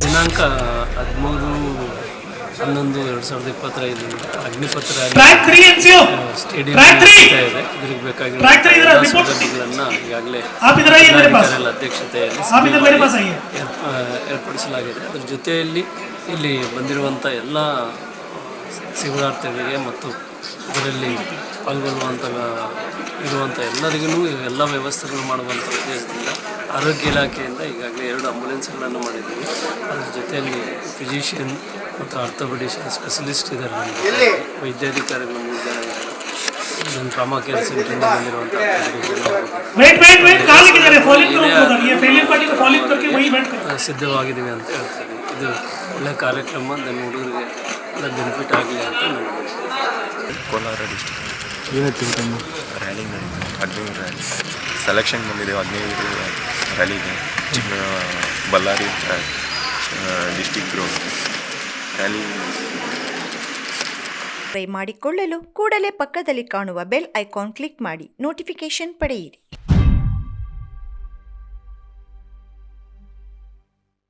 ದಿನಾಂಕ ಹದಿಮೂರು ಹನ್ನೊಂದು ಎರಡು ಸಾವಿರದ ಇಪ್ಪತ್ತೈದು ಅಗ್ನಿಪಥ ಸ್ಟೇಡಿಯಂ ಇದೆ. ಸೌಲಭ್ಯಗಳನ್ನು ಈಗಾಗಲೇ ಅಧ್ಯಕ್ಷತೆಯಲ್ಲಿ ಏರ್ಪಡಿಸಲಾಗಿದೆ. ಅದರ ಜೊತೆಯಲ್ಲಿ ಇಲ್ಲಿ ಬಂದಿರುವಂಥ ಎಲ್ಲ ಶಿವರಾರ್ಥಿಗಳಿಗೆ ಮತ್ತು ಇದರಲ್ಲಿ ಪಾಲ್ಗೊಳ್ಳುವಂಥ ಇರುವಂಥ ಎಲ್ಲರಿಗೂ ಎಲ್ಲ ವ್ಯವಸ್ಥೆಗಳು ಮಾಡುವಂಥ ಉದ್ದೇಶದಿಂದ ಆರೋಗ್ಯ ಇಲಾಖೆಯಿಂದ ಈಗಾಗಲೇ ಎರಡು ಆಂಬುಲೆನ್ಸ್ಗಳನ್ನು ಮಾಡಿದ್ದೀವಿ. ಅದರ ಜೊತೆಯಲ್ಲಿ ಫಿಸಿಷಿಯನ್ ಮತ್ತು ಆರ್ಥೋಪೆಡಿಷನ್ ಸ್ಪೆಷಲಿಸ್ಟ್ ಇದ್ದಾರೆ ನಮಗೆ ವೈದ್ಯಾಧಿಕಾರಿಗಳು ನನ್ನ ಟ್ರಾಮಾ ಕೇರ್ ಸೆಂಟರ್ನಿಂದ ಬಂದಿರುವಂಥ ಸಿದ್ಧವಾಗಿದ್ದೀವಿ ಅಂತ ಹೇಳ್ತೀವಿ ಇದು ಒಳ್ಳೆಯ ಕಾರ್ಯಕ್ರಮ. ನನ್ನ ಹುಡುಗರಿಗೆ ಎಲ್ಲ ಬೆನಿಫಿಟ್ ಆಗಲಿ ಅಂತ ನಾನು ಕೋಲಾರ ಡಿಸ್ಟಿಕ್ ಏನಾಯ್ತು ರ್ಯಾಲಿ ನಡೀತು ಹದಿನೈದು ರ್ಯಾಲಿ ಸೆಲೆಕ್ಷನ್ ಬಂದಿದೆ ಹದಿನೈದು ರ್ಯಾಲಿಗೆ ಚಿಕ್ಕ ಬಳ್ಳಾರಿ ಡಿಸ್ಟಿಕ್ ರ್ಯಾಲಿ ಟ್ರೈ ಮಾಡಿಕೊಳ್ಳಲು ಕೂಡಲೇ ಪಕ್ಕದಲ್ಲಿ ಕಾಣುವ ಬೆಲ್ ಐಕಾನ್ ಕ್ಲಿಕ್ ಮಾಡಿ. ನೋಟಿಫಿಕೇಶನ್ ಪಡೆಯಿರಿ.